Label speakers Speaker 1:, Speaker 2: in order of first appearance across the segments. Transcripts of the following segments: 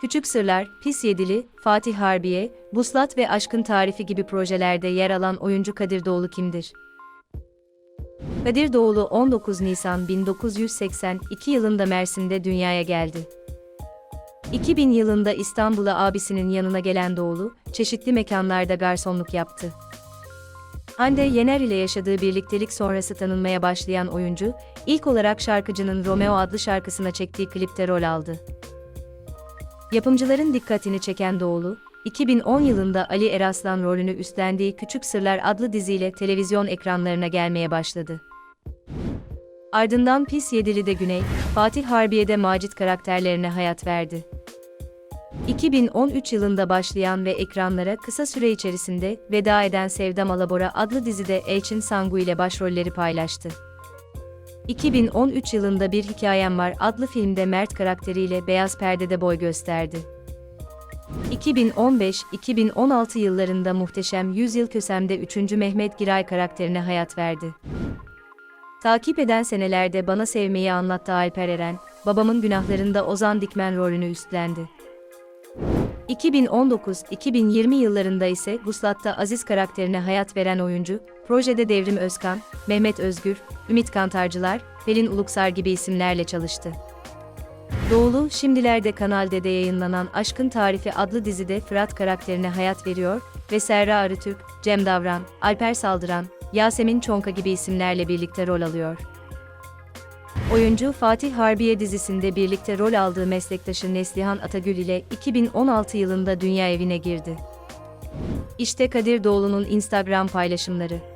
Speaker 1: Küçük Sırlar, Pis Yedili, Fatih Harbiye, Buslat ve Aşkın Tarifi gibi projelerde yer alan oyuncu Kadir Doğulu kimdir? Kadir Doğulu 19 Nisan 1982 yılında Mersin'de dünyaya geldi. 2000 yılında İstanbul'a abisinin yanına gelen Doğulu, çeşitli mekanlarda garsonluk yaptı. Hande Yener ile yaşadığı birliktelik sonrası tanınmaya başlayan oyuncu, ilk olarak şarkıcının Romeo adlı şarkısına çektiği klipte rol aldı. Yapımcıların dikkatini çeken Doğulu, 2010 yılında Ali Eraslan rolünü üstlendiği Küçük Sırlar adlı diziyle televizyon ekranlarına gelmeye başladı. Ardından Pis Yedili'de Güney, Fatih Harbiye'de Macit karakterlerine hayat verdi. 2013 yılında başlayan ve ekranlara kısa süre içerisinde veda eden Sevdam Alabora adlı dizide Elçin Sangu ile başrolleri paylaştı. 2013 yılında Bir Hikayem Var adlı filmde Mert karakteriyle beyaz perdede boy gösterdi. 2015-2016 yıllarında Muhteşem Yüzyıl Kösem'de 3. Mehmet Giray karakterine hayat verdi. Takip eden senelerde Bana Sevmeyi anlattı Alper Eren, babamın günahlarında Ozan Dikmen rolünü üstlendi. 2019-2020 yıllarında ise Guslat'ta Aziz karakterine hayat veren oyuncu, projede Devrim Özkan, Mehmet Özgür, Ümit Kantarcılar, Pelin Uluksar gibi isimlerle çalıştı. Doğulu, şimdilerde Kanal D'de yayınlanan Aşkın Tarifi adlı dizide Fırat karakterine hayat veriyor ve Serra Arıtürk, Cem Davran, Alper Saldıran, Yasemin Çonka gibi isimlerle birlikte rol alıyor. Oyuncu Fatih Harbiye dizisinde birlikte rol aldığı meslektaşı Neslihan Atagül ile 2016 yılında dünya evine girdi. İşte Kadir Doğulu'nun Instagram paylaşımları.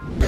Speaker 1: Yeah.